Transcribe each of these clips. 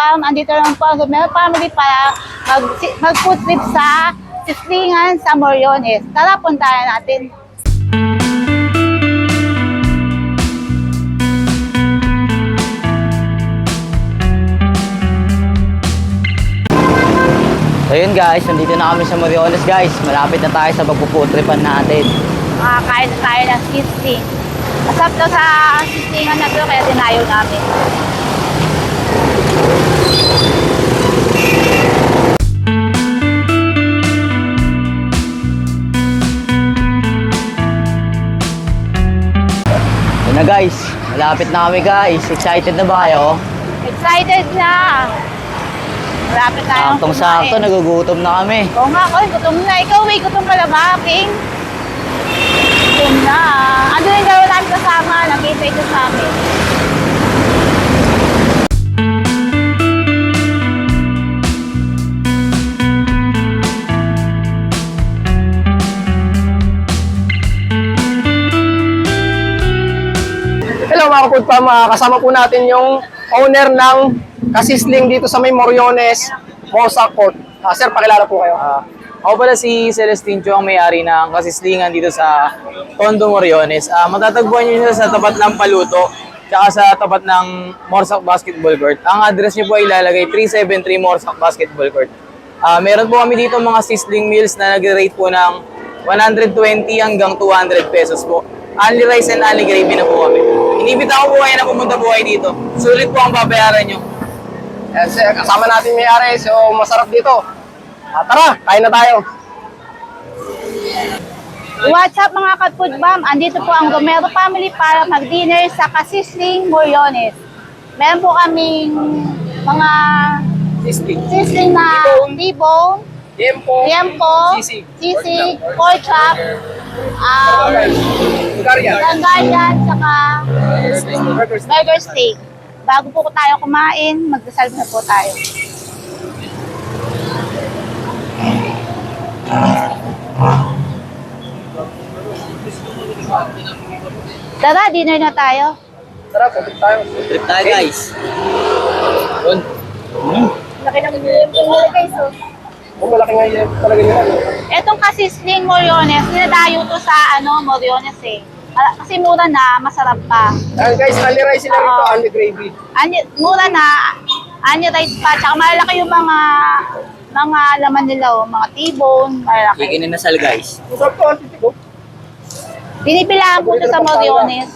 Farm. Andito lang po ang Gomero Family para mag, mag-food trip sa Sislingan sa Moriones. Tara, puntahan natin. So yun guys, nandito na kami sa Moriones guys. Malapit na tayo sa pagpuputripan natin. Makakain na tayo ng sisling. Masarap sa sislingan na to, kaya dinayo namin. Na guys, malapit na kami guys. Excited na ba kayo? Excited na! Malapit tayo. Saktong sakto, nagugutom na kami. Oo nga, oy, gutom na. Ikaw, may gutom ka na ba, King? Gutom na. Ano yung gawin namin kasama? Nakita ito sa amin. Kapod pa, kasama po natin yung owner ng kasisling dito sa may Moriones, Mosa Court. Ah, sir, pakilala po kayo. Ah, ako pala si Celestine Cho, ang may-ari ng kasislingan dito sa Tondo, Moriones. Ah, matatagpuan nyo siya sa tapat ng Paluto, tsaka sa tapat ng Morsak Basketball Court. Ang address nyo po ay ilalagay 373 Morsak Basketball Court. Ah, meron po kami dito mga sizzling meals na nag-rate po ng 120 hanggang 200 pesos po. Only rice and only gravy na po kami. Inibita ko po kayo na pumunta po kayo dito. Sulit po ang babayaran nyo. Yan, sir, kasama natin may ari, so masarap dito. Ah, tara, kain na tayo. What's up mga ka-food bomb? Andito po ang Romero family para mag-dinner sa Kasisling Moriones. Meron po kaming mga Sisling. sisling na T-bone, Tiempo. liempo, Sisig. sisig, pork chop, um, Bulgaria. langganyan, tsaka Burger steak. Bago po tayo kumain, magdasal na po tayo. Tara, dinner na tayo. Tara, pupunta tayo. Trip tayo guys. Laki ng guys. Oh, malaki nga yun talaga nila. no? Etong kasisling Moriones, dinadayo to sa ano, Moriones eh. Ah, Kasi mura na, masarap pa. Ayan guys, only rice sila rito, Oo. only gravy. Ani, mura na, anya right pa, tsaka malalaki yung mga mga laman nila, oh, mga T-bone, malalaki. Chicken and nasal guys. Masarap to, ang titig oh. Pinipilaan po ito sa Moriones.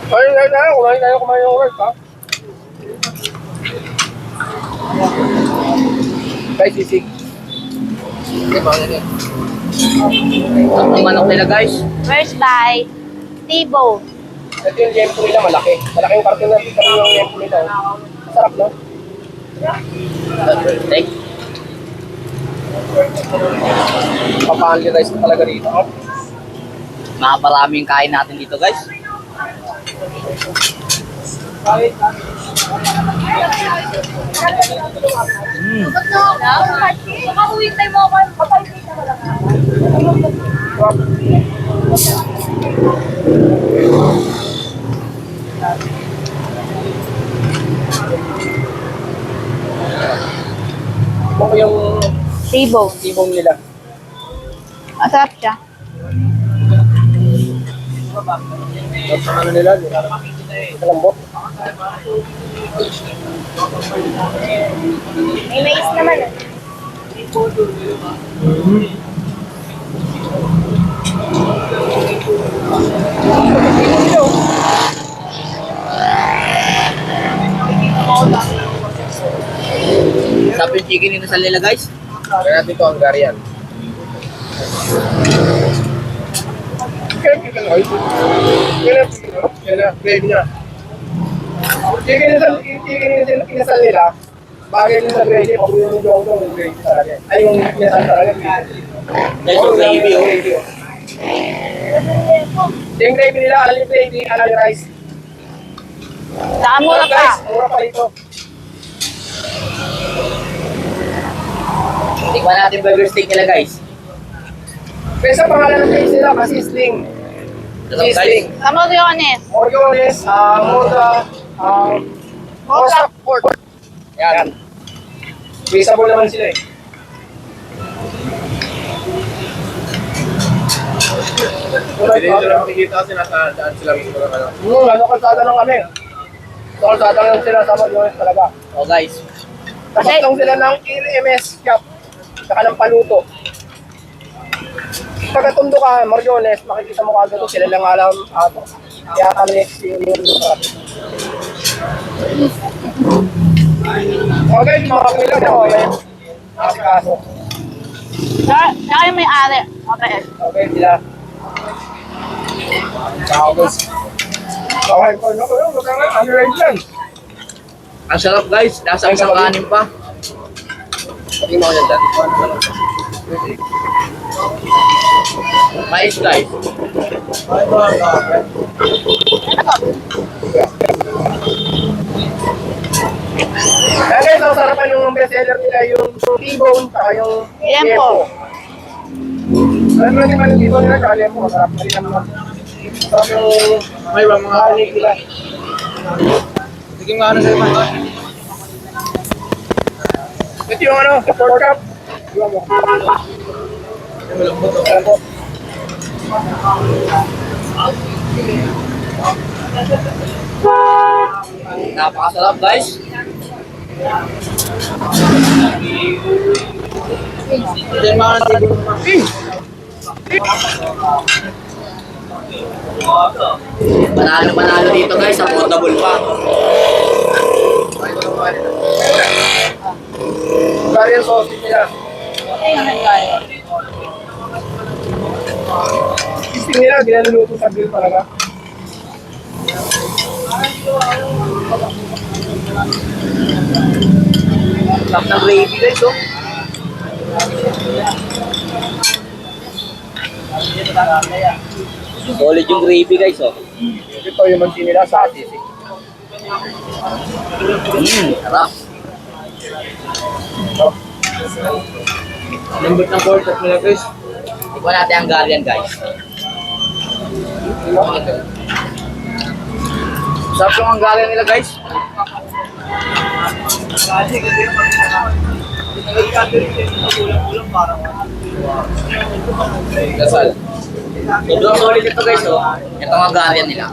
Kumain na tayo, kumain tayo, kumain ng work, ha? Guys, sisig. Ang manok nila guys. First bite, T-bone. Ito yung yempo nila, malaki. Malaki yung karton na dito yung yempo nila. Sarap, no? Take. Papahanli rice na talaga rito. Makaparami yung kain natin dito guys. Ito yung T-bone. tibong nila. Masarap siya. Sa ano nila, nila. Kalambot. May mais naman eh. Sarap yung chicken and nasal nila guys. Kaya natin ito, Hungarian. Kaya chicken oil. Kaya kaya gravy niya. Chicken inasal, chicken inasal, inasal nila. Bagay din sa gravy, pag yung yung yung gravy talaga. Ay, yung inasal talaga. Guys, yung gravy oh. Yung gravy nila, alam yung gravy, alam yung rice. Saka mura pa. Mura pa ito. Tikman natin burger steak nila guys. Kaya sa pangalan ng place nila, masisling. Sisling. Sa Moriones. Orioles, ah, Moda, ah, Mosa Port. Yan. Visible naman sila eh. Hindi nila makikita kasi nasa daan sila mismo ng ano. Hmm, ano kalsada lang kami. Sa kalsada lang sila sa Orioles talaga. Oh guys, Tapos lang sila ng EMS Cap. Saka ng paluto. Pagkatundo ka, Mariones, makikita mo kagad sila lang alam ato. Kaya kami yung Okay, mga kakilang na okay. Asikaso. Siya, siya yung may-ari. Okay. Okay, sila. Guys. Okay, ko no, no, no, ano rin yan? ang sarap guys. Nasa isang kanin pa. Tingnan mo yan dati. Mais guys. Kaya guys, ang sarapan yung bestseller nila yung T-bone saka yung Lempo. Alam mo naman yung T-bone nila saka Lempo, masarap na rin naman. Yung May ba mga... kanin nila. Sige nga ano sa'yo mga... Ito yung ano, pork cup. Iwan mo. Napakasarap guys. Diyan mga nasibo mo. Panalo panalo dito guys. Affordable pa. Bulgarian sausage nila. Sisig nila, ginaluluto sa grill talaga. Sarap ng gravy guys oh. Solid yung gravy guys oh. Ito yung mansi nila sa sisig. Mmm, sarap. Lambot ng pork at nila guys. Ikaw natin ang Hungarian guys. Sarap yung Hungarian nila guys. Dasal. Sobrang solid ito guys oh. Ito ang Hungarian nila.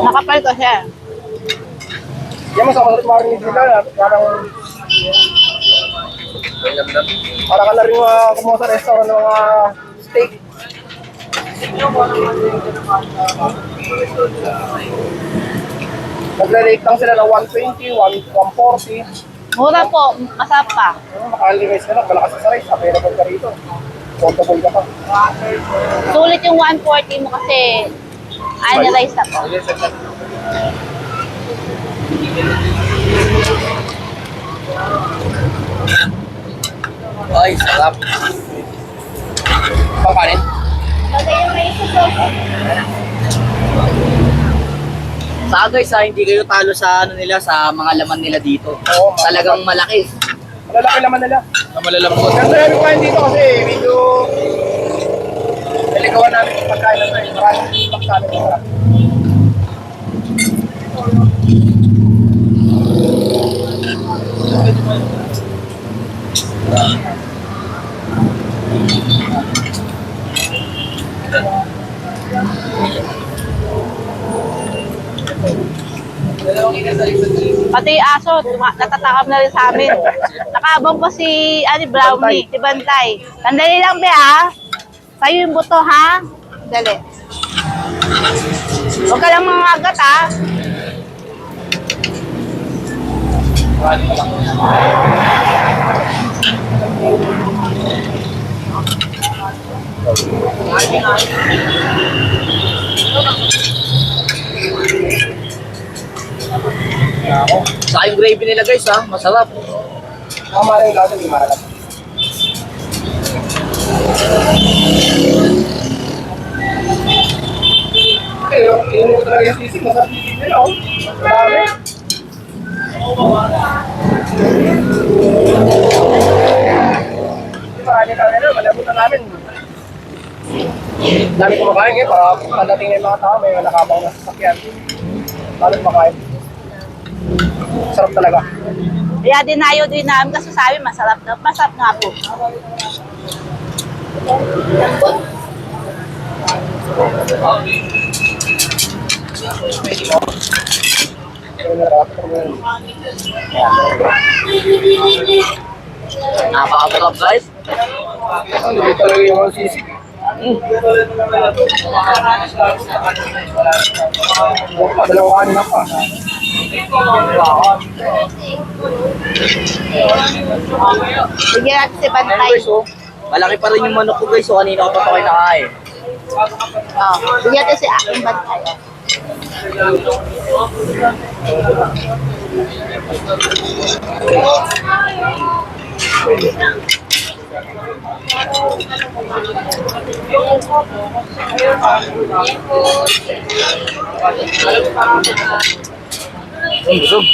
Nakapal ko siya. Yan mas ako marinig nila, parang Para ka na rin uh, kumuha sa restaurant ng mga steak. Nagre-rate lang sila ng 120, 1, 140. Mura po. Masarap pa. Ano, Maka-analyze ka na, malakas sa rice, available ka rito. Comfortable ka pa. Sulit yung 140 mo kasi analyze na po. Ay, sarap. Pangkanin? Sa guys ha, hindi kayo talo sa ano nila sa mga laman nila dito. Oo, Talagang malaki. Malalaki naman nila. Na malalambot. Ganda yung kain dito kasi medyo naligawan namin yung pagkain na ito. eh. Maraming feedback sa amin. Pati yung aso, tuma- natatakam na rin sa amin. Nakabang pa si ano, Brownie, si Bantay. Sandali lang, be, ha? Sa'yo yung buto, ha? Dali. Huwag ka lang mga agat, ha? Sa yung gravy nila guys ha, masarap. Tama rin lasa, hindi maralap. Pero, yun yung talaga yung sisig. Masarap yung sisig nila, oh. Marami. Kami na, malabutan namin. Dami kumakain ngayon, para pagdating na yung mga tao, may nakabang na sasakyan. Lalo kumakain. Sarap talaga. Kaya dinayo din namin kasi sabi masarap daw. Masarap nga po. Na. Napakasarap guys. Ano, hindi talaga yung mga sisig. Dalawa kanin na pa. Bigyan natin si Bantay. Guys, oh. Malaki pa rin yung manok ko guys. So kanina ko pa ito kayo nakain. Oh, bigyan natin si aking Bantay. Mm, busog.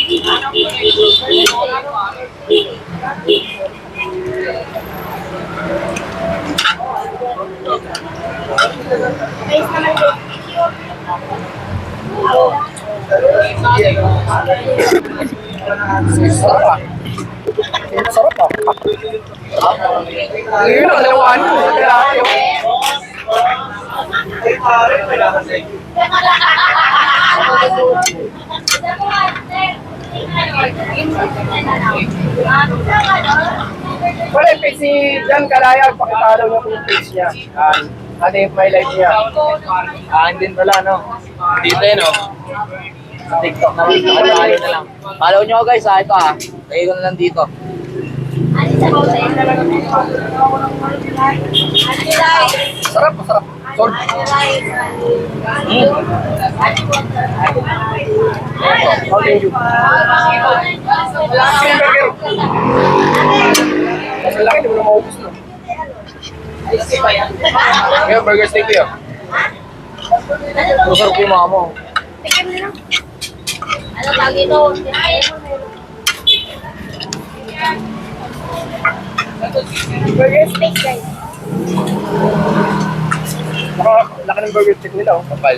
Sarap ah. Sarap. Wala yung page si Jan Kalayag. Pakitalo niyo po yung page niya. Ah, Ano yung my life niya. Ah, din pala, no? Dito yun, no? Sa TikTok naman, nakalayo na lang. Follow nyo guys ha. Ito ha. Lagay ko na lang dito. Sarap, masarap. Sige, burger. Steak yun. Masarap yung mga mo. Ano lagi ito? Burger steak guys. Laki ng burger steak nila, oh. Kapal.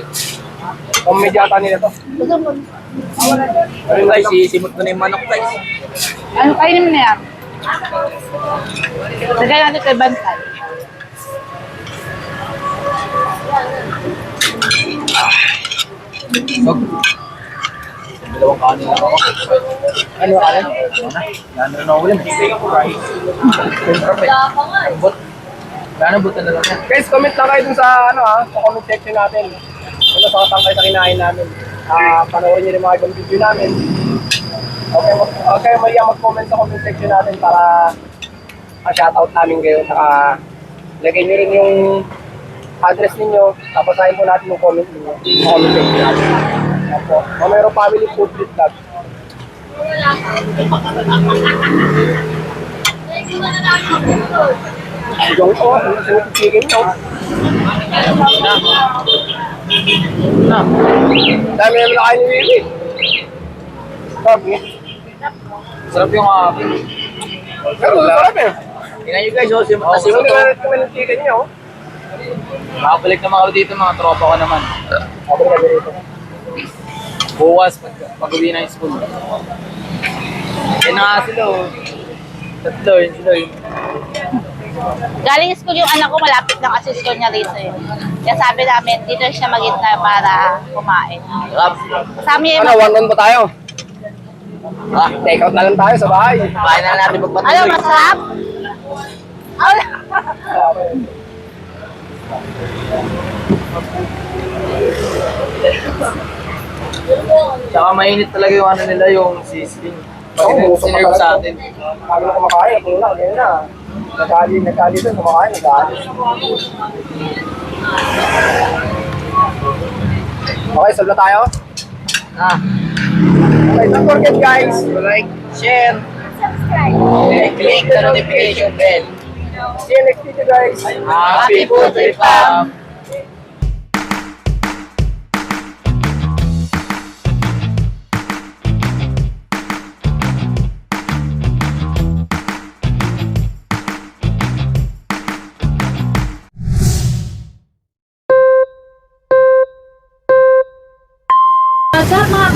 Pamidyata nila to. Gusto mo? Ayun guys, sisimot ko na yung manok guys. Ano kainin mo na yan? Lagay natin kay Bantay. Dalawang kanin lang ako. Ano ka rin? Ano na ako yun? Steak fry. But, Gano'n buta na lang. Guys, comment lang kayo dun sa, ano ha, sa comment section natin. Ano sa katangkay sa kinain namin. Ah, panoorin niyo rin mga ibang video namin. Okay, mag, okay, mali mag-comment sa comment section natin para ma-shoutout namin kayo. Saka, lagay niyo rin yung address ninyo. Tapos sahin po natin yung comment niyo sa comment section natin. Opo. Mamero Family Food Street Vlog. Yung ito, yung sinutong chicken nyo. Na. Dami naman na kayo ni Wiwi. Sabi. Sarap yung uh, Pero sarap eh. Tingnan nyo guys, oh, simot na Kasi simot hindi to. na naman yung chicken nyo. Makabalik naman ako dito mga tropa ko naman. Sabi ka dito. Bukas, pag, pag uwi na yung school. Yan na nga sila oh. Tatlo, yun sila yun. Galing school yung anak ko, malapit lang kasi school niya rito eh. Kaya sabi namin, dito siya magitna para kumain. Sarap. Sa amin, Ano, one on ba tayo? Ah, Take out na lang tayo sa bahay. kain na natin ano, magpatuloy. masarap? Ano? Tsaka mainit talaga yung ano nila, yung sizzling. Oo, Pag gusto sinerve sa atin. Bago na kumakain, ako na, ganyan na. Nagkali, nagkali doon, kumakain, nagkali. Okay, na tayo? Ah, Okay, don't forget guys. like, share, and click the notification bell. See you next video guys. Happy birthday, fam!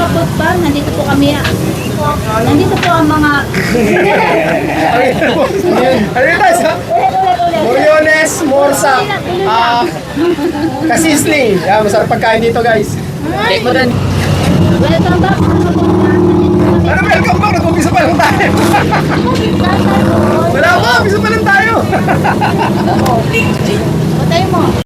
Pa, nandito po kami. ah. Nandito po ang mga... Sa? Ulit, ulit, ulit. Moriones, Morsa, ah, Kasisling. Yan, masarap pagkain dito guys. Check mo rin. Welcome back. Ano welcome back? Nag-umpisa pa lang tayo. Wala pa, umpisa pa lang tayo. Patay mo.